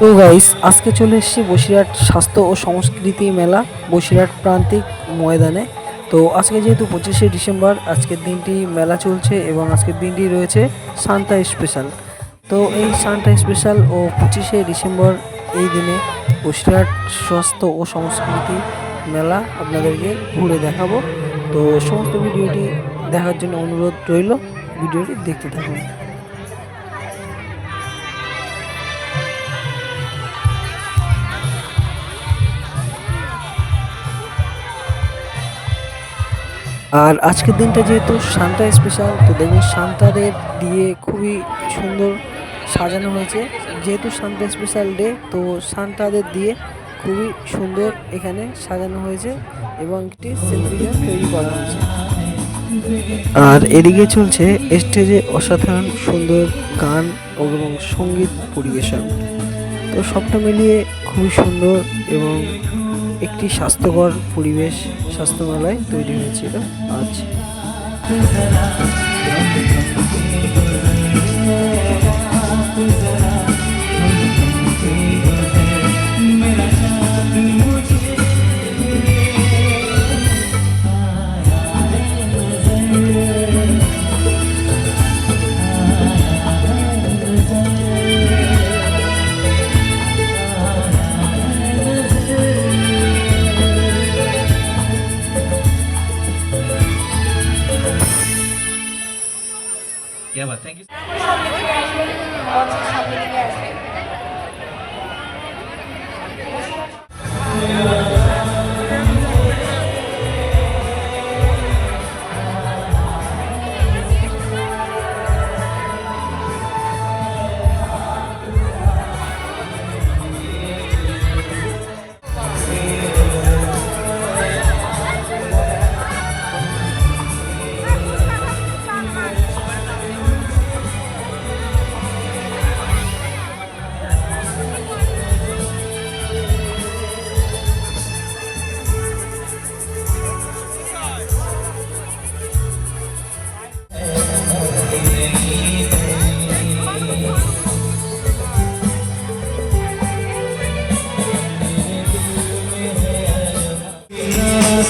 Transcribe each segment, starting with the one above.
তো গাইস আজকে চলে এসেছি বসিরহাট স্বাস্থ্য ও সংস্কৃতি মেলা, বসিরহাট প্রান্তিক ময়দানে। তো আজকে যেহেতু পঁচিশে ডিসেম্বর, আজকের দিনটি মেলা চলছে এবং আজকের দিনটি রয়েছে সান্তা স্পেশাল। তো এই সান্তা স্পেশাল ও পঁচিশে ডিসেম্বর এই দিনে বসিরহাট স্বাস্থ্য ও সংস্কৃতি মেলা আপনাদেরকে ঘুরে দেখাবো। তো সমস্ত ভিডিওটি দেখার জন্য অনুরোধ রইল, ভিডিওটি দেখতে থাকুন। আর আজকের দিনটা যেহেতু সান্তা স্পেশাল তো দেখুন সান্তাদের দিয়ে খুবই সুন্দর সাজানো হয়েছে। যেহেতু সান্তা স্পেশাল ডে তো সান্তাদের দিয়ে খুবই সুন্দর এখানে সাজানো হয়েছে এবং একটি সেলফি তৈরি করা হয়েছে। আর এদিকে চলছে স্টেজে অসাধারণ সুন্দর গান এবং সংগীত পরিবেশন। তো সবটা মিলিয়ে খুবই সুন্দর এবং একটি স্বাস্থ্যকর পরিবেশ স্বাস্থ্যমেলায় তৈরি হয়েছিল আজ। क्या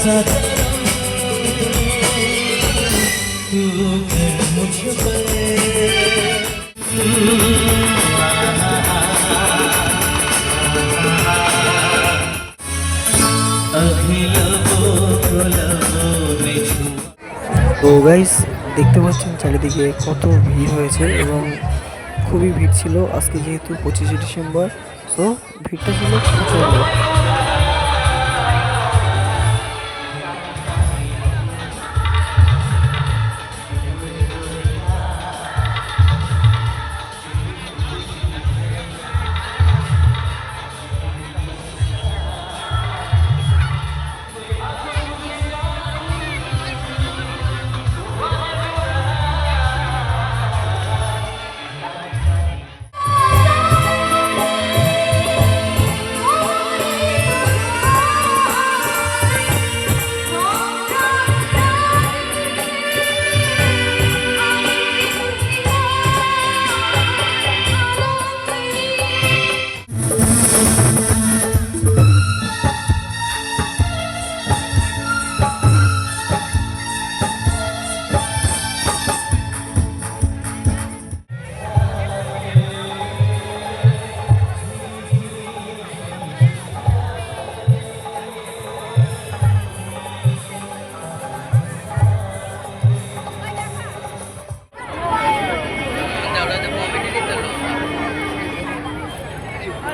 তো গাইস দেখতে পাচ্ছেন চারিদিকে কত ভিড় হয়েছে এবং খুবই ভিড় ছিল। আজকে যেহেতু পঁচিশে ডিসেম্বর তো ভিড়টা ছিল প্রচণ্ড।